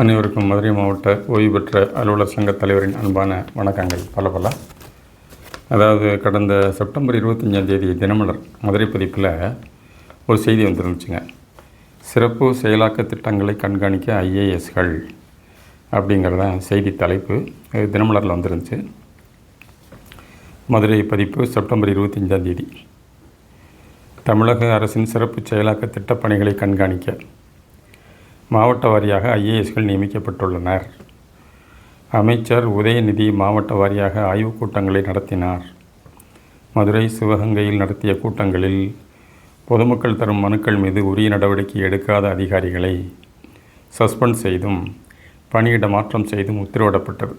அனைவருக்கும் மதுரை மாவட்ட ஓய்வு பெற்ற அலுவலர் சங்க தலைவரின் அன்பான வணக்கங்கள். பல பல. அதாவது கடந்த செப்டம்பர் இருபத்தஞ்சாம் தேதி தினமலர் மதுரை பதிப்பில் ஒரு செய்தி வந்துருந்துச்சுங்க. சிறப்பு செயலாக்க திட்டங்களை கண்காணிக்க ஐஏஎஸ்கள் அப்படிங்கிறதான் செய்தி தலைப்பு. தினமலரில் வந்துருந்துச்சு. மதுரை பதிப்பு செப்டம்பர் இருபத்தஞ்சாம் தேதி. தமிழக அரசின் சிறப்பு செயலாக்க திட்டப்பணிகளை கண்காணிக்க மாவட்ட வாரியாக ஐஏஎஸ்கள் நியமிக்கப்பட்டுள்ளனர். அமைச்சர் உதயநிதி மாவட்ட வாரியாக ஆய்வுக் கூட்டங்களை நடத்தினார். மதுரை சிவகங்கையில் நடத்திய கூட்டங்களில் பொதுமக்கள் தரும் மனுக்கள் மீது உரிய நடவடிக்கை எடுக்காத அதிகாரிகளை சஸ்பெண்ட் செய்தும் பணியிட மாற்றம் செய்தும் உத்தரவிடப்பட்டது.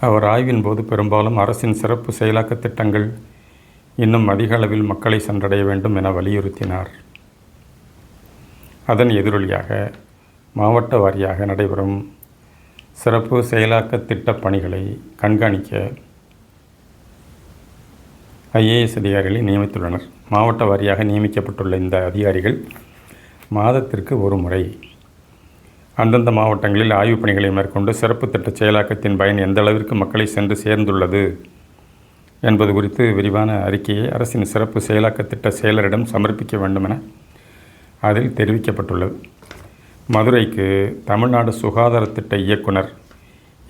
அவர் ஆய்வின் போது பெரும்பாலும் அரசின் சிறப்பு செயலாக்க திட்டங்கள் இன்னும் அதிக அளவில் மக்களை சென்றடைய வேண்டும் என வலியுறுத்தினார். அதன் எதிரொலியாக மாவட்ட வாரியாக நடைபெறும் சிறப்பு செயலாக்க திட்டப் பணிகளை கண்காணிக்க ஐஏஎஸ் அதிகாரிகளை நியமித்துள்ளனர். மாவட்ட வாரியாக நியமிக்கப்பட்டுள்ள இந்த அதிகாரிகள் மாதத்திற்கு ஒரு முறை அந்தந்த மாவட்டங்களில் ஆய்வுப் பணிகளை மேற்கொண்டு சிறப்பு திட்ட செயலாக்கத்தின் பயன் எந்த அளவிற்கு மக்களை சென்று சேர்ந்துள்ளது என்பது குறித்து விரிவான அறிக்கையை அரசின் சிறப்பு செயலாக்க திட்ட செயலரிடம் சமர்ப்பிக்க வேண்டும் என அதில் தெரிவிக்கப்பட்டுள்ளது. மதுரைக்கு தமிழ்நாடு சுகாதார திட்ட இயக்குனர்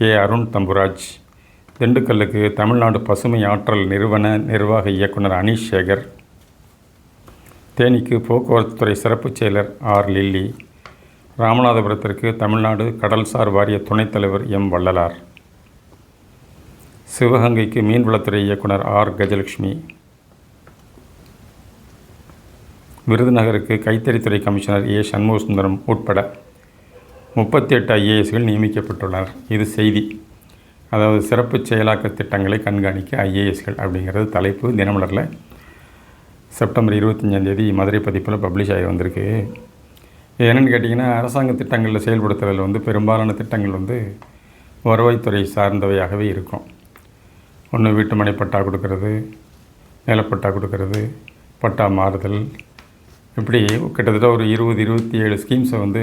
ஏ. அருண் தம்புராஜ் திண்டுக்கல்லுக்கு தமிழ்நாடு பசுமை ஆற்றல் நிறுவன நிர்வாக இயக்குனர் அனீஷ் சேகர் தேனிக்கு போக்குவரத்துத்துறை சிறப்புச் செயலர் ஆர். லில்லி ராமநாதபுரத்திற்கு தமிழ்நாடு கடல்சார் வாரிய துணைத் தலைவர் எம். வள்ளலார் சிவகங்கைக்கு மீன்வளத்துறை இயக்குனர் ஆர். கஜலட்சுமி விருதுநகருக்கு கைத்தறித்துறை கமிஷனர் ஏ. சண்முகசுந்தரம் உட்பட முப்பத்தி எட்டு ஐஏஎஸ்கள் நியமிக்கப்பட்டுள்ளனர். இது செய்தி. அதாவது சிறப்பு செயலாக்க திட்டங்களை கண்காணிக்க ஐஏஎஸ்கள் அப்படிங்கிறது தலைப்பு. தினமலரில் செப்டம்பர் இருபத்தஞ்சாந்தேதி மதுரை பதிப்பில் பப்ளிஷ் ஆகி வந்திருக்கு. என்னென்னு கேட்டிங்கன்னா அரசாங்க திட்டங்களில் செயல்படுத்துறதில் வந்து பெரும்பாலான திட்டங்கள் வந்து வருவாய்த்துறை சார்ந்தவையாகவே இருக்கும். ஒன்று வீட்டுமனை பட்டா கொடுக்கறது நிலப்பட்டா கொடுக்கறது பட்டா மாறுதல் இப்படி கிட்டத்தட்ட ஒரு இருபது இருபத்தி ஏழு ஸ்கீம்ஸை வந்து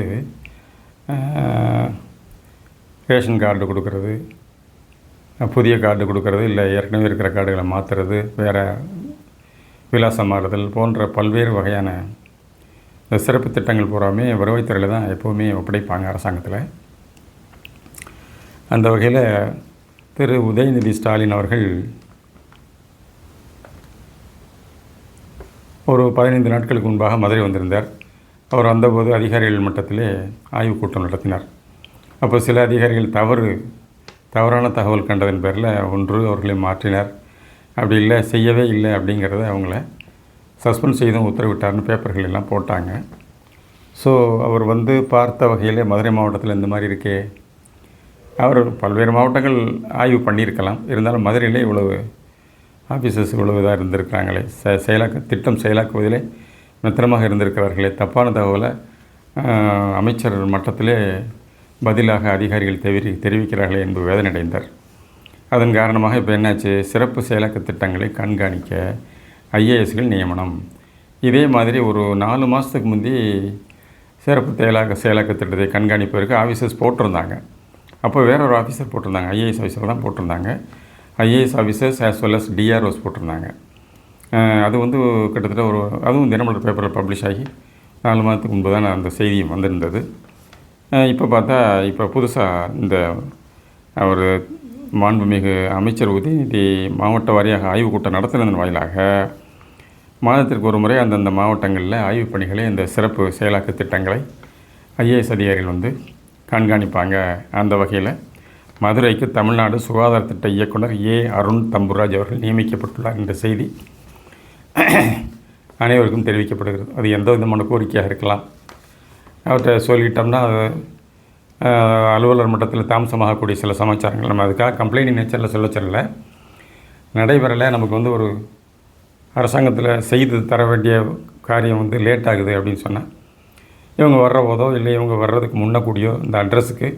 ரேஷன் கார்டு கொடுக்கறது புதிய கார்டு கொடுக்கறது இல்லை ஏற்கனவே இருக்கிற கார்டுகளை மாற்றுறது வேறு விலாசம் மாறுதல் போன்ற பல்வேறு வகையான இந்த சிறப்பு திட்டங்கள் பூராமே வருவாய்த்துறையில் தான் எப்போவுமே ஒப்படைப்பாங்க அரசாங்கத்தில். அந்த வகையில் திரு உதயநிதி ஸ்டாலின் அவர்கள் ஒரு பதினைந்து நாட்களுக்கு முன்பாக மதுரை வந்திருந்தார். அவர் வந்தபோது அதிகாரிகள் மட்டத்திலே ஆய்வுக் கூட்டம் நடத்தினார். அப்போ சில அதிகாரிகள் தவறு தவறான தகவல் கண்டதன் பேரில் ஒன்று அவர்களை மாற்றினார். அப்படி இல்லை செய்யவே இல்லை அப்படிங்கிறத அவங்கள சஸ்பெண்ட் செய்தும் உத்தரவிட்டார்னு பேப்பர்கள் எல்லாம் போட்டாங்க. ஸோ அவர் வந்து பார்த்த வகையிலே மதுரை மாவட்டத்தில் இந்த மாதிரி இருக்கே. அவர் பல்வேறு மாவட்டங்கள் ஆய்வு பண்ணியிருக்கலாம். இருந்தாலும் மதுரையிலே இவ்வளவு ஆஃபீஸர்ஸ் இவ்வளவு இதாக இருந்திருக்கிறாங்களே. செ செயலாக்க திட்டம் செயலாக்குவதிலே மித்திரமாக இருந்திருக்கிறார்களே. தப்பான தகவலை அமைச்சர் மட்டத்திலே பதிலாக அதிகாரிகள் தெரி தெரிவிக்கிறார்களே என்பது வேதனையடைந்தார். அதன் காரணமாக இப்போ என்னாச்சு? சிறப்பு செயலாக்க திட்டங்களை கண்காணிக்க ஐஏஎஸ்கள் நியமனம். இதே மாதிரி ஒரு நாலு மாதத்துக்கு முந்தி சிறப்பு செயலாக்க செயலாக்க திட்டத்தை கண்காணிப்பதற்கு ஆஃபீஸர்ஸ் போட்டிருந்தாங்க. அப்போ வேற ஒரு ஆஃபீஸர் போட்டிருந்தாங்க. ஐஏஎஸ் ஆஃபீஸர் தான் போட்டிருந்தாங்க. IAS officers as well as DROs போட்டிருந்தாங்க. அது வந்து கிட்டத்தட்ட ஒரு அதுவும் தினமலர் பேப்பரில் பப்ளிஷ் ஆகி நாலு மாதத்துக்கு முன்பு தான் அந்த செய்தியும் வந்திருந்தது. இப்போ பார்த்தா இப்போ புதுசாக இந்த அவர் மாண்புமிகு அமைச்சர் உதயநிதி மாவட்ட வாரியாக ஆய்வுக் கூட்டம் நடத்தினதன் வாயிலாக மாதத்திற்கு ஒரு முறை அந்தந்த மாவட்டங்களில் ஆய்வுப் பணிகளை இந்த சிறப்பு செயலாக்க திட்டங்களை ஐஏஎஸ் அதிகாரிகள் வந்து கண்காணிப்பாங்க. அந்த வகையில் மதுரைக்கு தமிழ்நாடு சுகாதார திட்ட இயக்குனர் ஏ. அருண் தம்புராஜ் அவர்கள் நியமிக்கப்பட்டுள்ளார் என்ற செய்தி அனைவருக்கும் தெரிவிக்கப்படுகிறது. அது எந்த விதமான கோரிக்கையாக இருக்கலாம். அவற்றை சொல்லிட்டோம்னா அது அலுவலர் மட்டத்தில் தாமசமாகக்கூடிய சில சமாச்சாரங்கள். நம்ம அதுக்காக கம்ப்ளைண்ட் நேச்சரில் சொல்ல சொல்லலை. நடைபெறலை. நமக்கு வந்து ஒரு அரசாங்கத்தில் செய்து தர வேண்டிய காரியம் வந்து லேட் ஆகுது அப்படின்னு சொன்னால் இவங்க வர்ற போதோ இல்லை இவங்க வர்றதுக்கு முன்னக்கூடியோ இந்த அட்ரஸுக்கு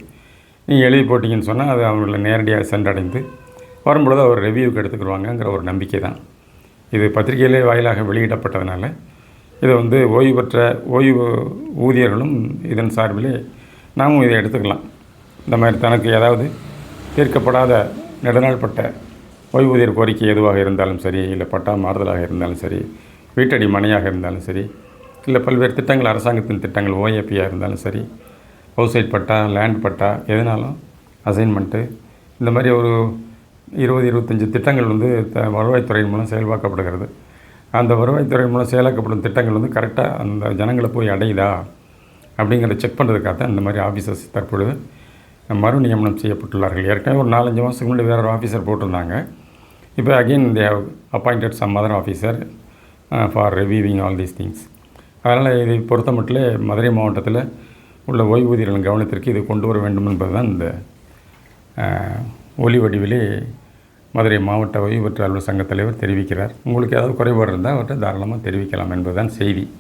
நீங்கள் எழுதி போட்டிங்கன்னு சொன்னால் அது அவங்கள நேரடியாக சென்றடைந்து வரும்பொழுது அவர் ரிவ்யூக்கு எடுத்துக்கிடுவாங்கங்கிற ஒரு நம்பிக்கை தான் இது பத்திரிகையிலே வாயிலாக வெளியிடப்பட்டதுனால இதை வந்து ஓய்வு பெற்ற ஓய்வு ஊதியர்களும் இதன் சார்பிலே நாமும் இதை எடுத்துக்கலாம். இந்த மாதிரி தனக்கு ஏதாவது தீர்க்கப்படாத நெடுநாள்பட்ட ஓய்வூதியர் கோரிக்கை எதுவாக இருந்தாலும் சரி இல்லை பட்டா மாறுதலாக இருந்தாலும் சரி வீட்டடி மனையாக இருந்தாலும் சரி இல்லை பல்வேறு திட்டங்கள் அரசாங்கத்தின் திட்டங்கள் ஓஏபியாக இருந்தாலும் சரி house site patta land patta எதுனாலும் அசைன்மெண்ட்டு இந்த மாதிரி ஒரு இருபது இருபத்தஞ்சி திட்டங்கள் வந்து த வருவாய்த்துறையின் மூலம் செயல்பாக்கப்படுகிறது. அந்த வருவாய்த்துறை மூலம் செயலாக்கப்படும் திட்டங்கள் வந்து கரெக்டாக அந்த ஜனங்களை போய் அடையுதா? அப்படிங்கிறத செக் பண்ணுறதுக்காக தான் இந்த மாதிரி ஆஃபீஸர்ஸ் தற்பொழுது மறு நியமனம் செய்யப்பட்டுள்ளார்கள். ஏற்கனவே ஒரு நாலஞ்சு மாதத்துக்கு முன்னாடி வேறு ஒரு ஆஃபீஸர் போட்டிருந்தாங்க. இப்போ again they appointed some other officer for reviewing all these things அதனால் இதை பொறுத்த மட்டும் மதுரை மாவட்டத்தில் உள்ள ஓய்வூதியர்களின் கவனத்திற்கு இது கொண்டு வர வேண்டும் என்பதுதான் இந்த ஒலி வடிவிலே மதுரை மாவட்ட ஓய்வு பெற்ற அலுவலர் சங்க தலைவர் தெரிவிக்கிறார். உங்களுக்கு ஏதாவது குறைபாடு இருந்தால் அவர்கிட்ட தாராளமாக தெரிவிக்கலாம் என்பதுதான் செய்தி.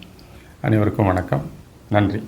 அனைவருக்கும் வணக்கம். நன்றி.